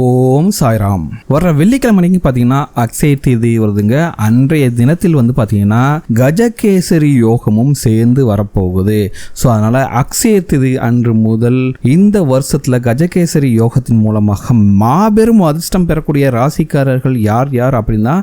ஓம் சாய்ராம். வர்ற வெள்ளிக்கிழமை அன்னைக்கு பார்த்தீங்கன்னா அக்ஷய தீதி வருதுங்க. அன்றைய தினத்தில் வந்து பார்த்தீங்கன்னா கஜகேசரி யோகமும் சேர்ந்து வரப்போகுது. ஸோ அதனால் அக்ஷய திதி அன்று முதல் இந்த வருஷத்தில் கஜகேசரி யோகத்தின் மூலமாக மாபெரும் அதிர்ஷ்டம் பெறக்கூடிய ராசிக்காரர்கள் யார் யார் அப்படின்னா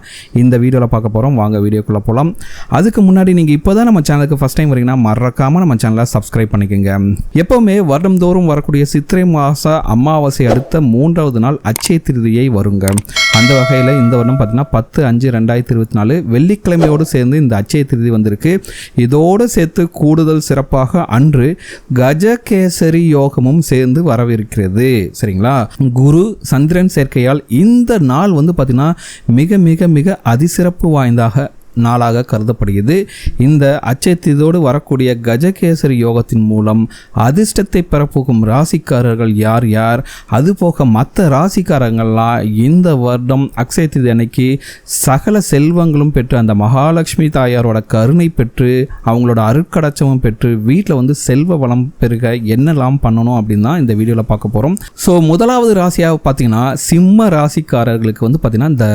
இந்த வீடியோவில் பார்க்க போகிறோம் வாங்க வீடியோக்குள்ளே போகலாம் அதுக்கு முன்னாடி நீங்கள் இப்போ தான் நம்ம சேனலுக்கு ஃபஸ்ட் டைம் வரீங்கன்னா மறக்காமல் நம்ம சேனலை சப்ஸ்கிரைப் பண்ணிக்கோங்க. எப்போவுமே வருடந்தோறும் வரக்கூடிய சித்திரை மாத அமாவாசை அடுத்த மூன்றாவது நாள் அச்சய திருதியை வருங்க. அந்த வகையில் இந்த வருடம் பார்த்தீங்கன்னா பத்து அஞ்சு ரெண்டாயிரத்தி இருபத்தி நாலு வெள்ளிக்கிழமையோடு சேர்ந்து இந்த அச்சய திருதி வந்திருக்கு. இதோடு சேர்த்து கூடுதல் சிறப்பாக அன்று கஜகேசரி யோகமும் சேர்ந்து வரவிருக்கிறது. சரிங்களா? குரு சந்திரன் சேர்க்கையால் இந்த நாள் வந்து பார்த்திங்கன்னா மிக மிக மிக அதிசிறப்பு வாய்ந்தாக நாளாக கருதப்படுகிறது. இந்த அச்சயத்தோடு வரக்கூடிய கஜகேசரி யோகத்தின் மூலம் அதிர்ஷ்டத்தை பெறப்போகும் ராசிக்காரர்கள் யார் யார்? அதுபோக மற்ற ராசிக்காரங்கள்லாம் இந்த வருடம் அக்ஷயத்திதி அன்னைக்கு சகல செல்வங்களும் பெற்று அந்த மகாலட்சுமி தாயாரோட கருணை பெற்று அவங்களோட அருட்கடச்சமும் பெற்று வீட்டில் வந்து செல்வ வளம் பெருக என்னெல்லாம் பண்ணணும் அப்படின்னு தான் இந்த வீடியோவில் பார்க்க போகிறோம் ஸோ முதலாவது ராசியாக பார்த்தீங்கன்னா சிம்ம ராசிக்காரர்களுக்கு வந்து பார்த்தீங்கன்னா இந்த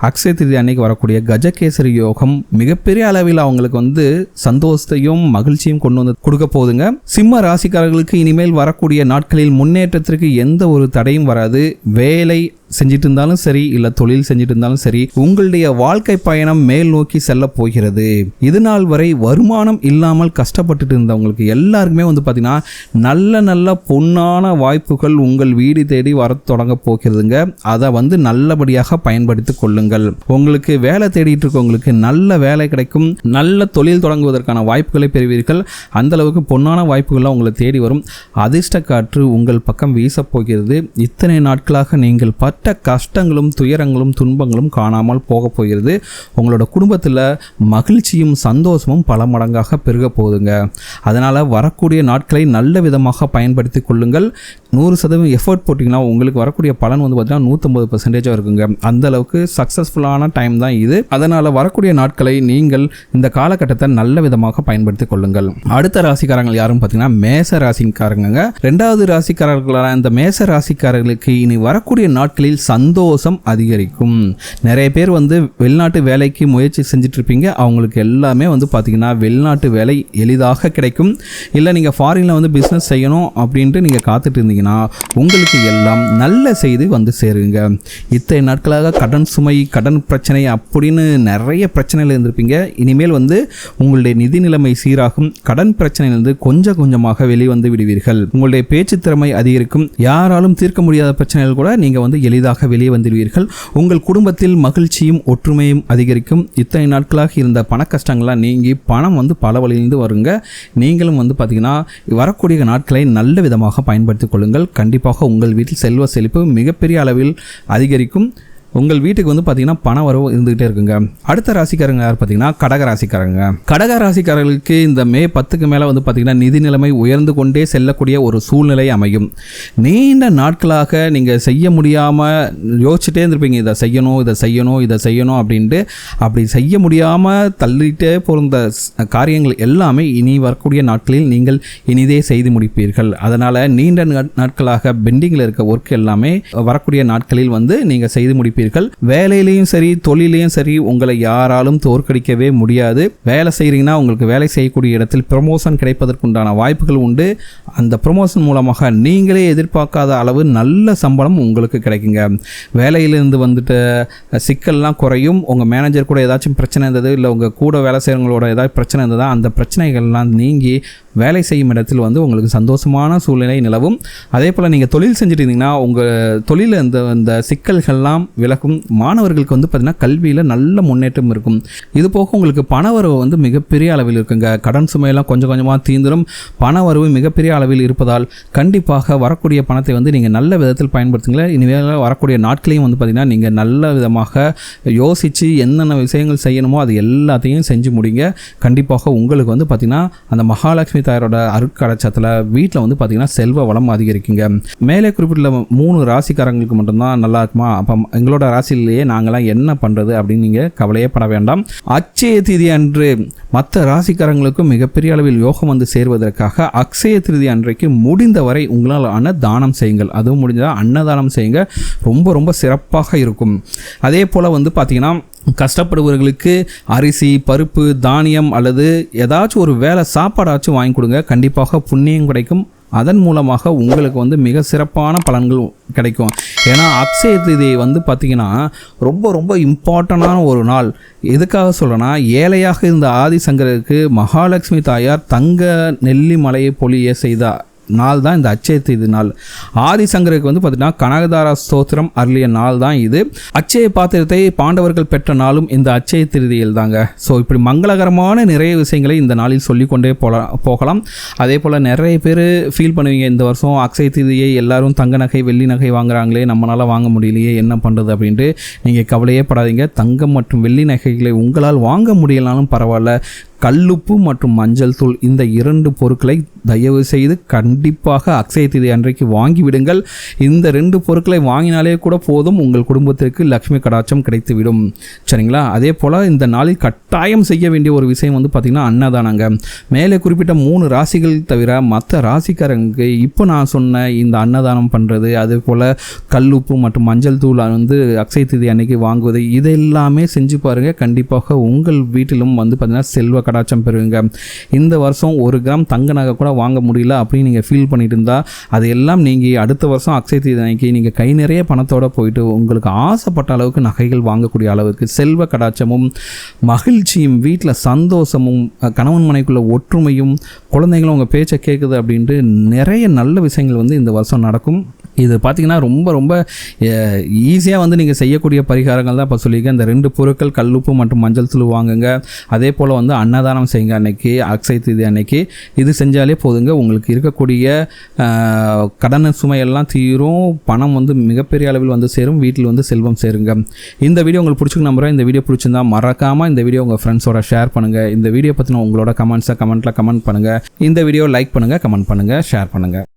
அக்ஷய அன்னைக்கு வரக்கூடிய கஜகேசரி யோகம் மிகப்பெரிய அளவில் அவங்களுக்கு வந்து சந்தோஷத்தையும் மகிழ்ச்சியும் கொண்டு வந்து கொடுக்க போகுதுங்க. சிம்ம ராசிக்காரர்களுக்கு இனிமேல் வரக்கூடிய நாட்களில் முன்னேற்றத்திற்கு எந்த ஒரு தடையும் வராது. வேலை செஞ்சுட்டு இருந்தாலும் சரி இல்லை தொழில் செஞ்சுட்டு இருந்தாலும் சரி உங்களுடைய வாழ்க்கை பயணம் மேல் நோக்கி செல்ல போகிறது. இது நாள் வரை வருமானம் இல்லாமல் கஷ்டப்பட்டுட்டு இருந்தவங்களுக்கு எல்லாருக்குமே வந்து பார்த்தீங்கன்னா நல்ல நல்ல பொன்னான வாய்ப்புகள் உங்கள் வீடு தேடி வர தொடங்க போகிறதுங்க. அதை வந்து நல்லபடியாக பயன்படுத்தி கொள்ளுங்கள். உங்களுக்கு வேலை தேடிட்டு இருக்கவங்களுக்கு நல்ல வேலை கிடைக்கும். நல்ல தொழில் தொடங்குவதற்கான வாய்ப்புகளை பெறுவீர்கள். அந்த அளவுக்கு பொன்னான வாய்ப்புகள்லாம் உங்களை தேடி வரும். அதிர்ஷ்ட காற்று உங்கள் பக்கம் வீசப் போகிறது. இத்தனை நாட்களாக நீங்கள் பட்ட கஷ்டங்களும் துயரங்களும் துன்பங்களும் காணாமல் போக போகிறது. உங்களோட குடும்பத்தில் மகிழ்ச்சியும் சந்தோஷமும் பல மடங்காக பெருக போகுதுங்க. அதனால் வரக்கூடிய நாட்களை நல்ல விதமாக பயன்படுத்தி கொள்ளுங்கள். நூறு சதவீதம் எஃபர்ட் போட்டிங்கன்னா உங்களுக்கு வரக்கூடிய பலன் வந்து பார்த்தீங்கன்னா நூற்றம்பது பர்சன்டேஜாக இருக்குங்க. அந்த அளவுக்கு சக்ஸஸ்ஃபுல்லான டைம் தான் இது. அதனால் வரக்கூடிய நாட்களை நீங்கள் இந்த காலகட்டத்தை நல்ல விதமாக பயன்படுத்தி கொள்ளுங்கள். அடுத்த ராசிக்காரங்கள் யாரும் பார்த்தீங்கன்னா மேச ராசிக்காரங்க ரெண்டாவது ராசிக்காரர்களான இந்த மேச ராசிக்காரர்களுக்கு இனி வரக்கூடிய நாட்களில் சந்தோஷம் அதிகரிக்கும். நிறைய பேர் வந்து வெளிநாட்டு வேலைக்கு முயற்சி செஞ்சுட்டு இருப்பீங்க அவங்களுக்கு எல்லாமே வந்து பார்த்தீங்கன்னா வெளிநாட்டு வேலை எளிதாக கிடைக்கும். இல்லை நீங்கள் ஃபாரினில் வந்து பிஸ்னஸ் செய்யணும் அப்படின்ட்டு நீங்கள் காத்துட்டு இருந்தீங்கன்னா உங்களுக்கு எல்லாம் நல்ல செய்தி வந்து சேருங்க. இத்தனை நாட்களாக கடன் சுமை கடன் பிரச்சனை அப்படின்னு நிறைய பிரச்சனைகள் இருந்திருப்பீங்க. இனிமேல் வந்து உங்களுடைய நிதி நிலைமை சீராகும். கடன் பிரச்சனையிலிருந்து கொஞ்சம் கொஞ்சமாக வெளிவந்து விடுவீர்கள். உங்களுடைய பேச்சு திறமை அதிகரிக்கும். யாராலும் தீர்க்க முடியாத பிரச்சனைகள் கூட நீங்கள் வந்து எளிதாக வெளியே வந்துடுவீர்கள் உங்கள் குடும்பத்தில் மகிழ்ச்சியும் ஒற்றுமையும் அதிகரிக்கும். இத்தனை நாட்களாக இருந்த பண கஷ்டங்கள்லாம் நீங்கி பணம் வந்து பல வழியிலிருந்து வருங்க. நீங்களும் வந்து பார்த்தீங்கன்னா வரக்கூடிய நாட்களை நல்ல விதமாக பயன்படுத்திக் கொள்ளுங்கள் கண்டிப்பாக உங்கள் வீட்டில் செல்வ செழிப்பு மிகப்பெரிய அளவில் அதிகரிக்கும். உங்கள் வீட்டுக்கு வந்து பார்த்தீங்கன்னா பண வரவு இருந்துகிட்டே இருக்குங்க. அடுத்த ராசிக்காரங்க யார் பார்த்தீங்கன்னா கடக ராசிக்காரங்க. கடக ராசிக்காரர்களுக்கு இந்த மே பத்துக்கு மேலே வந்து பார்த்தீங்கன்னா நிதி நிலைமை உயர்ந்து கொண்டே செல்லக்கூடிய ஒரு சூழ்நிலை அமையும். நீண்ட நாட்களாக நீங்கள் செய்ய முடியாமல் யோசிச்சுட்டே இருந்திருப்பீங்க. இதை செய்யணும் இதை செய்யணும் இதை செய்யணும் அப்படின்ட்டு அப்படி செய்ய முடியாமல் தள்ளிட்டே போகிற காரியங்கள் எல்லாமே இனி வரக்கூடிய நாட்களில் நீங்கள் இனிதே செய்து முடிப்பீர்கள். அதனால் நீண்ட நாட்களாக பெண்டிங்கில் இருக்க ஒர்க் எல்லாமே வரக்கூடிய நாட்களில் வந்து நீங்கள் செய்து முடிப்பீர்கள். வேலையிலையும் சரி தொழிலையும் சரி உங்களை யாராலும் தோற்கடிக்கவே முடியாது. வேலை செய்கிறீங்கன்னா உங்களுக்கு வேலை செய்யக்கூடிய இடத்தில் ப்ரமோஷன் கிடைப்பதற்குண்டான வாய்ப்புகள் உண்டு. அந்த ப்ரமோஷன் மூலமாக நீங்களே எதிர்பார்க்காத அளவு நல்ல சம்பளம் உங்களுக்கு கிடைக்குங்க. வேலையிலிருந்து வந்துட்டு சிக்கல்லாம் குறையும். உங்கள் மேனேஜர் கூட ஏதாச்சும் பிரச்சனை இருந்தது இல்லை உங்கள் கூட வேலை செய்கிறவங்களோட ஏதாவது பிரச்சனை இருந்ததா அந்த பிரச்சனைகள்லாம் நீங்கி வேலை செய்யும் இடத்தில் வந்து உங்களுக்கு சந்தோஷமான சூழ்நிலை நிலவும். அதே போல் நீங்கள் தொழில் செஞ்சுட்டு இருந்தீங்கன்னா உங்கள் தொழிலில் இந்த இந்த சிக்கல்கள்லாம் விலகும் மாணவர்களுக்கு வந்து பார்த்திங்கன்னா கல்வியில் நல்ல முன்னேற்றம் இருக்கும். இது போக உங்களுக்கு பணவரவு வந்து மிகப்பெரிய அளவில் இருக்குங்க. கடன் சுமையெல்லாம் கொஞ்சம் கொஞ்சமாக தீந்துடும் பணவரவு மிகப்பெரிய அளவில் இருப்பதால் கண்டிப்பாக வரக்கூடிய பணத்தை வந்து நீங்கள் நல்ல விதத்தில் பயன்படுத்துங்களேன் இனிமேல் வரக்கூடிய நாட்களையும் வந்து பார்த்திங்கன்னா நீங்கள் நல்ல விதமாக யோசித்து என்னென்ன விஷயங்கள் செய்யணுமோ அது எல்லாத்தையும் செஞ்சு முடிங்க. கண்டிப்பாக உங்களுக்கு வந்து பார்த்திங்கன்னா அந்த மகாலட்சுமி லக்ஷ்மி தாயாரோட அருட்கடச்சத்தில் வீட்டில் வந்து பார்த்தீங்கன்னா செல்வ வளம் அதிகரிக்குங்க. மேலே குறிப்பிட்ட மூணு ராசிக்காரங்களுக்கு மட்டும்தான் நல்லா இருக்குமா? அப்போ எங்களோட ராசியிலேயே நாங்களாம் என்ன பண்ணுறது அப்படின்னு நீங்கள் கவலையே பட வேண்டாம். அச்சய திதி அன்று மற்ற ராசிக்காரங்களுக்கும் மிகப்பெரிய அளவில் யோகம் வந்து சேர்வதற்காக அக்ஷய திருதி அன்றைக்கு முடிந்தவரை உங்களால் ஆன தானம் செய்யுங்கள். அதுவும் முடிஞ்சால் அன்னதானம் செய்யுங்க. ரொம்ப ரொம்ப சிறப்பாக இருக்கும். அதே போல் வந்து பார்த்தீங்கன்னா கஷ்டப்படுபவர்களுக்கு அரிசி பருப்பு தானியம் அல்லது ஏதாச்சும் ஒரு வேலை சாப்பாடாச்சும் வாங்கி கொடுங்க. கண்டிப்பாக புண்ணியம் கிடைக்கும். அதன் மூலமாக உங்களுக்கு வந்து மிக சிறப்பான பலன்கள் கிடைக்கும். ஏன்னா அக்ஷய திதி வந்து பார்த்திங்கன்னா ரொம்ப ரொம்ப இம்பார்ட்டண்டான ஒரு நாள். எதுக்காக சொல்கிறேன்னா ஏழையாக இருந்த ஆதிசங்கருக்கு மகாலட்சுமி தாயார் தங்க நெல்லி மலையை பொழிய செய்தார் நாள் தான் இந்த அச்சய திதி நாள். ஆதிசங்கருக்கு வந்து பார்த்தீங்கன்னா கனகதாரா ஸ்தோத்திரம் அருளிய நாள் தான் இது. அச்சய பாத்திரத்தை பாண்டவர்கள் பெற்ற நாளும் இந்த அச்சய திருதியில் தாங்க ஸோ இப்படி மங்களகரமான நிறைய விஷயங்களை இந்த நாளில் சொல்லிக்கொண்டே போகலாம் போகலாம். அதே போல் நிறைய பேர் ஃபீல் பண்ணுவீங்க இந்த வருஷம் அக்ஷய திருதியை எல்லாரும் தங்க நகை வெள்ளி நகை வாங்குறாங்களே நம்மளால் வாங்க முடியலையே என்ன பண்ணுறது அப்படின்ட்டு நீங்கள் கவலையே படாதீங்க. தங்கம் மற்றும் வெள்ளி நகைகளை உங்களால் வாங்க முடியலனாலும் பரவாயில்ல. கல்லுப்பு மற்றும் மஞ்சள் தூள் இந்த இரண்டு பொருட்களை தயவு செய்து கண்டிப்பாக அக்ஷய திதி அன்றைக்கு வாங்கிவிடுங்கள் இந்த ரெண்டு பொருட்களை வாங்கினாலே கூட போதும். உங்கள் குடும்பத்திற்கு லக்ஷ்மி கடாட்சம் கிடைத்துவிடும். சரிங்களா? அதே போல் இந்த நாளில் கட்டாயம் செய்ய வேண்டிய ஒரு விஷயம் வந்து பார்த்திங்கன்னா அன்னதானங்க. மேலே குறிப்பிட்ட மூணு ராசிகள் தவிர மற்ற ராசிக்காரங்களுக்கு இப்போ நான் சொன்ன இந்த அன்னதானம் பண்ணுறது அதே போல் கல்லுப்பு மற்றும் மஞ்சள் தூள் வந்து அக்ஷய திதி அன்னைக்கு வாங்குவது இதெல்லாமே செஞ்சு பாருங்கள் கண்டிப்பாக உங்கள் வீட்டிலும் வந்து பார்த்திங்கன்னா செல்வ கடாச்சம் பெறுவீங்க இந்த வருஷம் ஒரு கிராம் தங்க நகை கூட வாங்க முடியல அப்படின்னு நீங்கள் ஃபீல் பண்ணிட்டு இருந்தால் அதையெல்லாம் நீங்கள் அடுத்த வருஷம் அக்ஷய தீதி அன்னைக்கு நீங்கள் கை நிறைய பணத்தோடு போயிட்டு உங்களுக்கு ஆசைப்பட்ட அளவுக்கு நகைகள் வாங்கக்கூடிய அளவுக்கு செல்வ கடாச்சமும் மகிழ்ச்சியும் வீட்டில் சந்தோஷமும் கணவன் மனைக்குள்ள ஒற்றுமையும் குழந்தைங்களும் உங்கள் பேச்சை கேட்குது அப்படின்ட்டு நிறைய நல்ல விஷயங்கள் வந்து இந்த வருஷம் நடக்கும். இது பார்த்திங்கன்னா ரொம்ப ரொம்ப ஈஸியாக வந்து நீங்கள் செய்யக்கூடிய பரிகாரங்கள் தான் இப்போ சொல்லியிருக்கேன். இந்த ரெண்டு பொருட்கள் கல்லுப்பு மற்றும் மஞ்சள் தூள் வாங்குங்க. அதே போல் வந்து அன்னதானம் செய்யுங்க அன்னைக்கு அக்ஷய தீதி அன்னைக்கு. இது செஞ்சாலே போதுங்க. உங்களுக்கு இருக்கக்கூடிய அஹ், கடன் சுமையெல்லாம் தீரும். பணம் வந்து மிகப்பெரிய அளவில் வந்து சேரும். வீட்டில் வந்து செல்வம் சேருங்க. இந்த வீடியோ உங்களுக்கு பிடிச்சிக்க நம்புறேன். இந்த வீடியோ பிடிச்சிருந்தா மறக்காமல் இந்த வீடியோ உங்கள் ஃப்ரெண்ட்ஸோட ஷேர் பண்ணுங்கள் இந்த வீடியோ பற்றின உங்களோட கமெண்ட்ஸை கமெண்ட்டில் கமெண்ட் பண்ணுங்கள் இந்த வீடியோ லைக் பண்ணுங்கள் கமெண்ட் பண்ணுங்கள் ஷேர் பண்ணுங்கள்